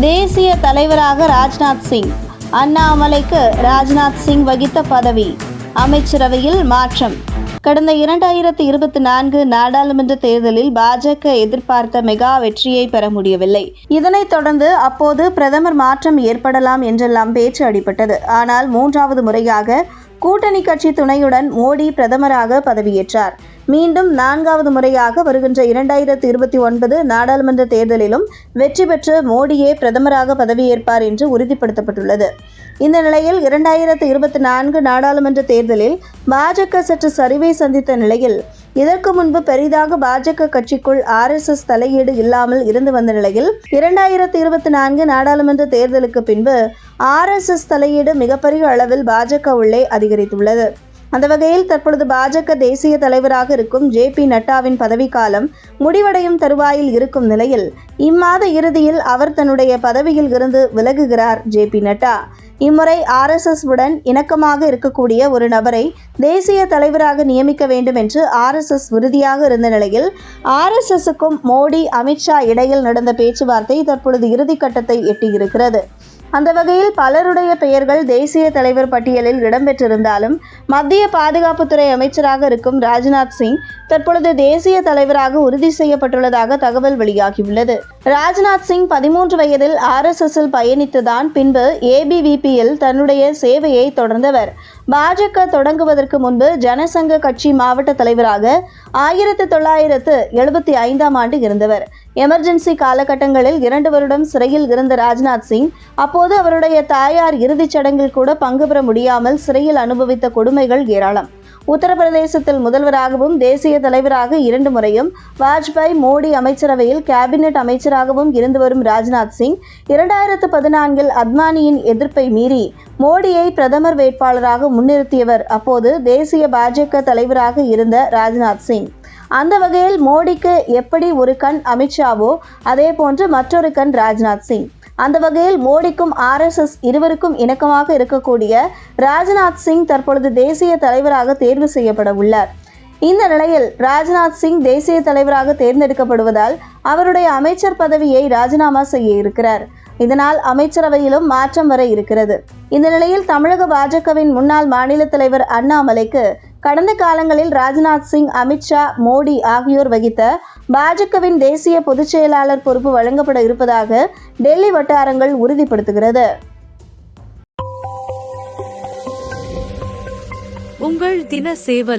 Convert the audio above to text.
தேசிய தலைவராக ராஜ்நாத் சிங் அண்ணாமலைக்கு ராஜ்நாத் சிங் வகித்த பதவி அமைச்சரவையில் மாற்றம். கடந்த இரண்டாயிரத்தி இருபத்தி நான்கு நாடாளுமன்ற தேர்தலில் பாஜக எதிர்பார்த்த மெகா வெற்றியை பெற முடியவில்லை. இதனைத் தொடர்ந்து அப்போது பிரதமர் மாற்றம் ஏற்படலாம் என்றெல்லாம் பேச்சு அடிபட்டது. ஆனால் மூன்றாவது முறையாக கூட்டணி கட்சி துணையுடன் மோடி பிரதமராக பதவியேற்றார். மீண்டும் நான்காவது முறையாக வருகின்ற இரண்டாயிரத்தி இருபத்தி ஒன்பது நாடாளுமன்ற தேர்தலிலும் வெற்றி பெற்று மோடியே பிரதமராக பதவியேற்பார் என்று உறுதிப்படுத்தப்பட்டுள்ளது. இந்த நிலையில் இரண்டாயிரத்து இருபத்தி நான்கு நாடாளுமன்ற தேர்தலில் பாஜக சற்று சரிவை சந்தித்த நிலையில் இதற்கு முன்பு பெரிதாக பாஜக கட்சிக்குள் ஆர்எஸ்எஸ் தலையீடு இல்லாமல் இருந்து வந்த நிலையில் இரண்டாயிரத்தி இருபத்தி நான்கு நாடாளுமன்ற தேர்தலுக்கு பின்பு ஆர்எஸ்எஸ் தலையீடு மிகப்பெரிய அளவில் பாஜக உள்ளே அதிகரித்துள்ளது. அந்த வகையில் தற்பொழுது பாஜக தேசிய தலைவராக இருக்கும் ஜே பி நட்டாவின் பதவிக்காலம் முடிவடையும் தருவாயில் இருக்கும் நிலையில் இம்மாத இறுதியில் அவர் தன்னுடைய பதவியில் இருந்து விலகுகிறார் ஜே பி நட்டா. இம்முறை ஆர்எஸ்எஸ் உடன் இணக்கமாக இருக்கக்கூடிய ஒரு நபரை தேசிய தலைவராக நியமிக்க வேண்டும் என்று ஆர்எஸ்எஸ் உறுதியாக இருந்த நிலையில் ஆர்எஸ்எஸ்ஸுக்கும் மோடி அமித்ஷா இடையில் நடந்த பேச்சுவார்த்தை தற்பொழுது இறுதிக்கட்டத்தை எட்டியிருக்கிறது. அந்த வகையில் பலருடைய பெயர்கள் தேசிய தலைவர் பட்டியலில் இடம்பெற்றிருந்தாலும் மத்திய பாதுகாப்புத்துறை அமைச்சராக இருக்கும் ராஜ்நாத் சிங் தற்பொழுது தேசிய தலைவராக உறுதி செய்யப்பட்டுள்ளதாக தகவல் வெளியாகியுள்ளது. ராஜ்நாத் சிங் பதிமூன்று வயதில் ஆர்எஸ்எஸ்ஸில் பயணித்துதான் பின்பு ஏபிவிபியில் தன்னுடைய சேவையை தொடர்ந்தவர். பாஜக தொடங்குவதற்கு முன்பு ஜனசங்க கட்சி மாவட்ட தலைவராக ஆயிரத்து தொள்ளாயிரத்து எழுபத்தி ஐந்தாம் ஆண்டு இருந்தவர். எமர்ஜென்சி காலகட்டங்களில் இரண்டு வருடம் சிறையில் இருந்த ராஜ்நாத் சிங் அப்போது அவருடைய தாயார் இறுதிச் சடங்கில் கூட பங்கு பெற முடியாமல் சிறையில் அனுபவித்த கொடுமைகள் ஏராளம். உத்தரப்பிரதேசத்தில் முதல்வராகவும் தேசிய தலைவராக இரண்டு முறையும் வாஜ்பாய் மோடி அமைச்சரவையில் கேபினெட் அமைச்சராகவும் இருந்து வரும் ராஜ்நாத் சிங் இரண்டாயிரத்து பதினான்கில் அத்வானியின் எதிர்ப்பை மீறி மோடியை பிரதமர் வேட்பாளராக முன்னிறுத்தியவர் அப்போது தேசிய பாஜக தலைவராக இருந்த ராஜ்நாத் சிங். அந்த வகையில் மோடிக்கு எப்படி ஒரு கண் அமித்ஷாவோ அதே போன்று மற்றொரு கண் ராஜ்நாத் சிங். அந்த வகையில் மோடிக்கும் ஆர்எஸ்எஸ் இருவருக்கும் இணக்கமாக இருக்கக்கூடிய ராஜ்நாத் சிங் தற்பொழுது தேசிய தலைவராக தேர்வு செய்யப்பட உள்ளார். இந்த நிலையில் ராஜ்நாத் சிங் தேசிய தலைவராக தேர்ந்தெடுக்கப்படுவதால் அவருடைய அமைச்சர் பதவியை ராஜினாமா செய்ய இருக்கிறார். இதனால் அமைச்சரவையிலும் மாற்றம் வர இருக்கிறது. இந்த நிலையில் தமிழக பாஜகவின் முன்னாள் மாநில தலைவர் அண்ணாமலைக்கு கடந்த காலங்களில் ராஜ்நாத் சிங் அமித்ஷா மோடி ஆகியோர் வகித்த பாஜகவின் தேசிய பொதுச் செயலாளர் பொறுப்பு வழங்கப்பட இருப்பதாக டெல்லி வட்டாரங்கள் உறுதிப்படுத்துகிறது. உங்கள் தின சேவல்